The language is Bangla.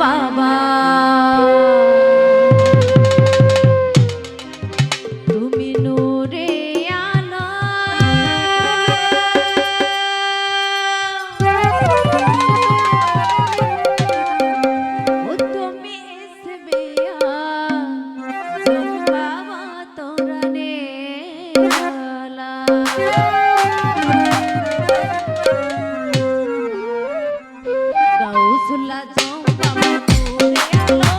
বাবা। চৌলা চৌকা মতো